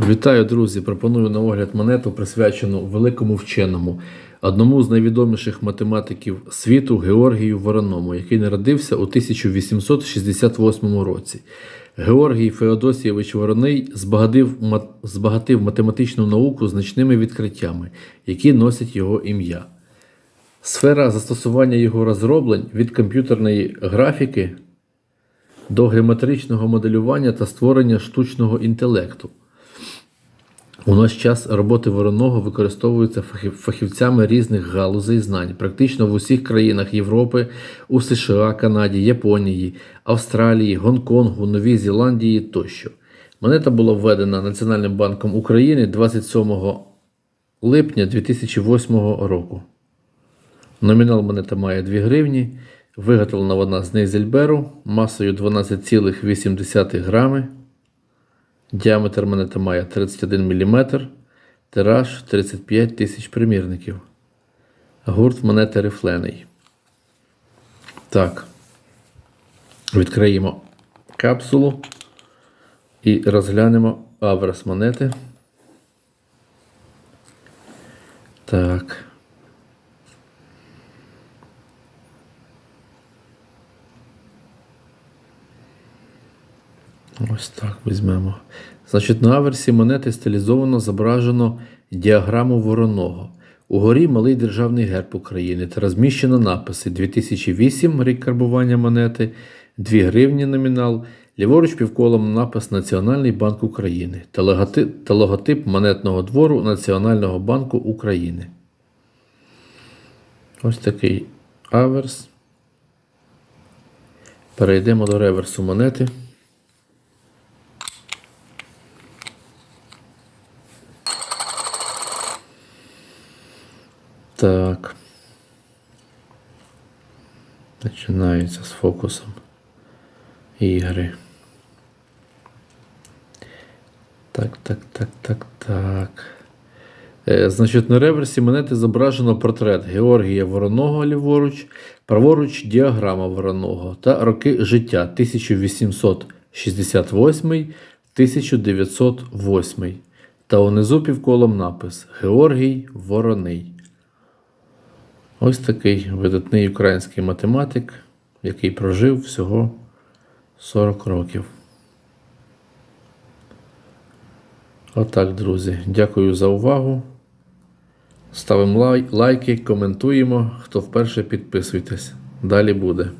Вітаю, друзі! Пропоную на огляд монету, присвячену великому вченому, одному з найвідоміших математиків світу Георгію Вороному, який народився у 1868 році. Георгій Феодосійович Вороний збагатив, збагатив математичну науку значними відкриттями, які носять його ім'я. Сфера застосування його розроблень від комп'ютерної графіки до геометричного моделювання та створення штучного інтелекту. У наш час роботи вороного використовуються фахівцями різних галузей знань, практично в усіх країнах Європи, у США, Канаді, Японії, Австралії, Гонконгу, Новій Зеландії тощо. Монета була введена Національним банком України 27 липня 2008 року. Номінал монета має 2 гривні. Виготовлена вона з Нейзельберу масою 12,8 грами. Діаметр монети має 31 мм, тираж 35 тисяч примірників. Гурт монети рифлений. Так. Відкриємо капсулу і розглянемо аверс монети. Так. Ось так візьмемо. Значить, на аверсі монети стилізовано зображено діаграму вороного. Угорі малий державний герб України та розміщено написи 2008 рік карбування монети, 2 гривні номінал, ліворуч півколом напис Національний банк України та логотип, та логотип монетного двору Національного банку України. Ось такий аверс. Перейдемо до реверсу монети. Так. Починається з фокусом ігри. Так, так, так, так, так. Е, значить, на реверсі монети зображено портрет Георгія Вороного ліворуч, праворуч діаграма Вороного та роки життя 1868-1908 та унизу півколом напис Георгій Вороний. Ось такий видатний український математик, який прожив всього 40 років. Отак, друзі. Дякую за увагу. Ставимо лайки, коментуємо. Хто вперше підписуйтесь. Далі буде.